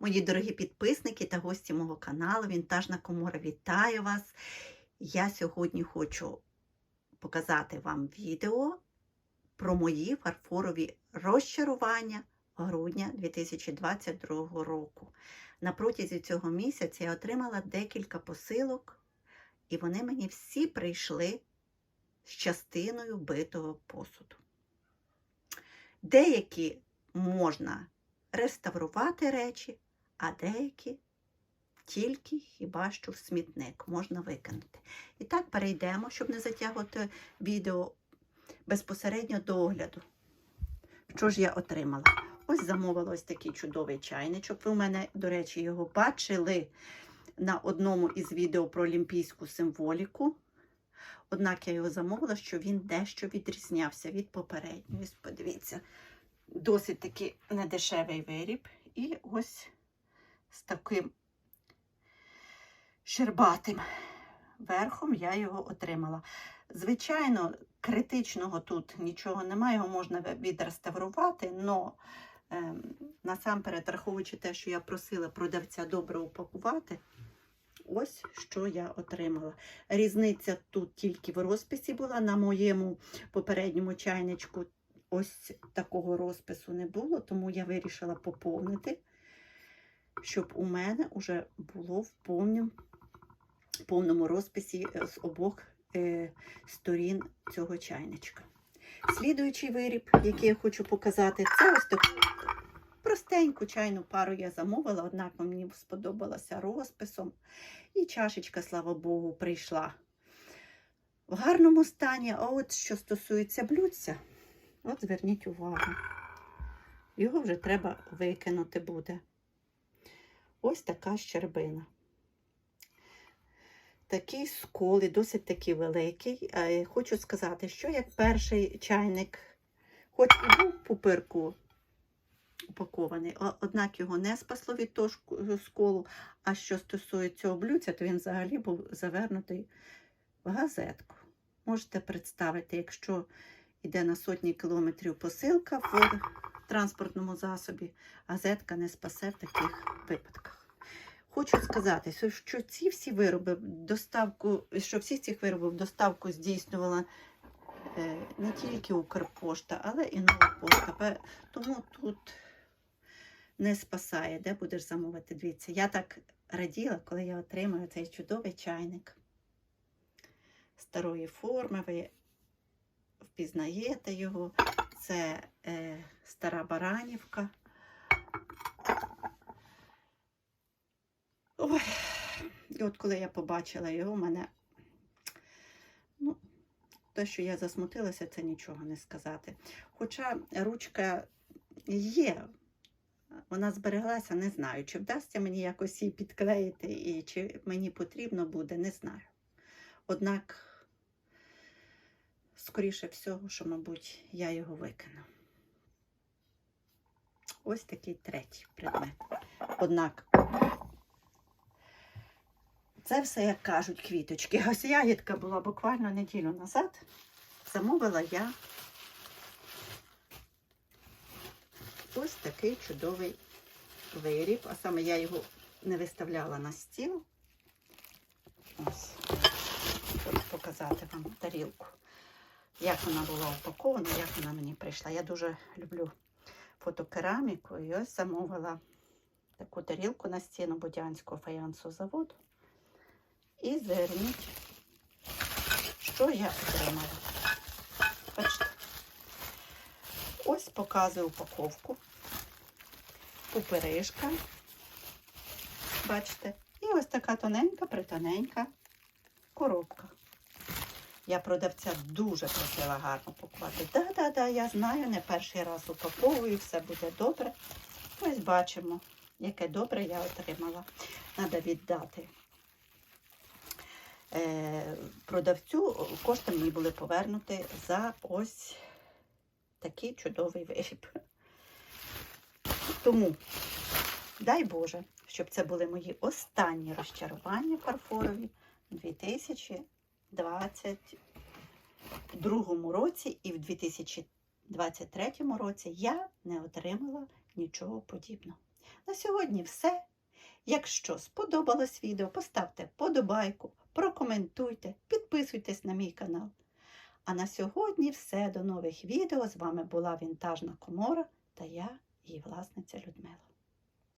Мої дорогі підписники та гості мого каналу Вінтажна Комора, вітаю вас! Я сьогодні хочу показати вам відео про мої фарфорові розчарування грудня 2022 року. На протязі цього місяця я отримала декілька посилок, і вони мені всі прийшли з частиною битого посуду. Деякі можна реставрувати речі, а деякі тільки хіба що в смітник можна викинути. І так перейдемо, щоб не затягувати відео безпосередньо до огляду. Що ж я отримала? Ось замовила ось такий чудовий чайничок. Ви у мене, до речі, його бачили на одному із відео про олімпійську символіку. Однак я його замовила, що він дещо відрізнявся від попереднього. Подивіться, досить таки недешевий виріб. І ось з таким щербатим верхом я його отримала. Звичайно, критичного тут нічого немає, його можна відреставрувати, але е, насамперед, враховуючи те, що я просила продавця добре упакувати, ось що я отримала. Різниця тут тільки в розписі була. На моєму попередньому чайничку ось такого розпису не було, тому я вирішила поповнити, щоб у мене вже було в повному, повному розписі з обох е, сторін цього чайничка. Слідуючий виріб, який я хочу показати, це ось таку простеньку чайну пару я замовила, однак мені сподобалася розписом. І чашечка, слава Богу, прийшла в гарному стані. А от що стосується блюдця, от зверніть увагу, його вже треба викинути буде. Ось така щербина. Такий скол і досить таки великий. Е, Хочу сказати, що як перший чайник, хоч і був пупирку упакований, однак його не спасло від того сколу. А що стосується цього то він взагалі був завернутий в газетку. Можете представити, якщо йде на сотні кілометрів посилка в транспортному засобі, газетка не спасе в таких випадках. Хочу сказати, що- ці всі вироби доставку, що всіх цих виробів доставку здійснювала е, не тільки Укрпошта, але і нова пошта. Тому тут не спасає, де будеш замовити. Дивіться, я так раділа, коли я отримала цей чудовий чайник старої форми. Ви впізнаєте його. Це е, стара Баранівка. Ой, і от коли я побачила його, мене, ну, те, що я засмутилася, це нічого не сказати. Хоча ручка є, вона збереглася, не знаю, чи вдасться мені якось її підклеїти, і чи мені потрібно буде, не знаю. Однак, скоріше всього, що, мабуть, я його викину. Ось такий третій предмет. Однак, це все, як кажуть, квіточки. Ось ягідка була буквально неділю назад. Замовила я ось такий чудовий виріб. А саме я його не виставляла на стіл. Ось, хочу показати вам тарілку. Як вона була упакована, як вона мені прийшла. Я дуже люблю фотокераміку і ось замовила таку тарілку на стіну Будянського фаянсового заводу. І зверніть, що я отримала. Бачите, ось показую упаковку, пупиришка. Бачите, і ось така тоненька, притоненька коробка. Я продавця дуже просила гарно пакувати. Да-да-да, я знаю, не перший раз упаковую, все буде добре. Ось бачимо, яке добре я отримала. Треба віддати е, продавцю. Кошти мені були повернуті за ось такий чудовий виріб. Тому, дай Боже, щоб це були мої останні розчарування фарфорові у 2022 році і в 2023 році я не отримала нічого подібного. На сьогодні все. Якщо сподобалось відео, поставте подобайку, прокоментуйте, підписуйтесь на мій канал. А на сьогодні все. До нових відео. З вами була Вінтажна Комора та я, її власниця Людмила.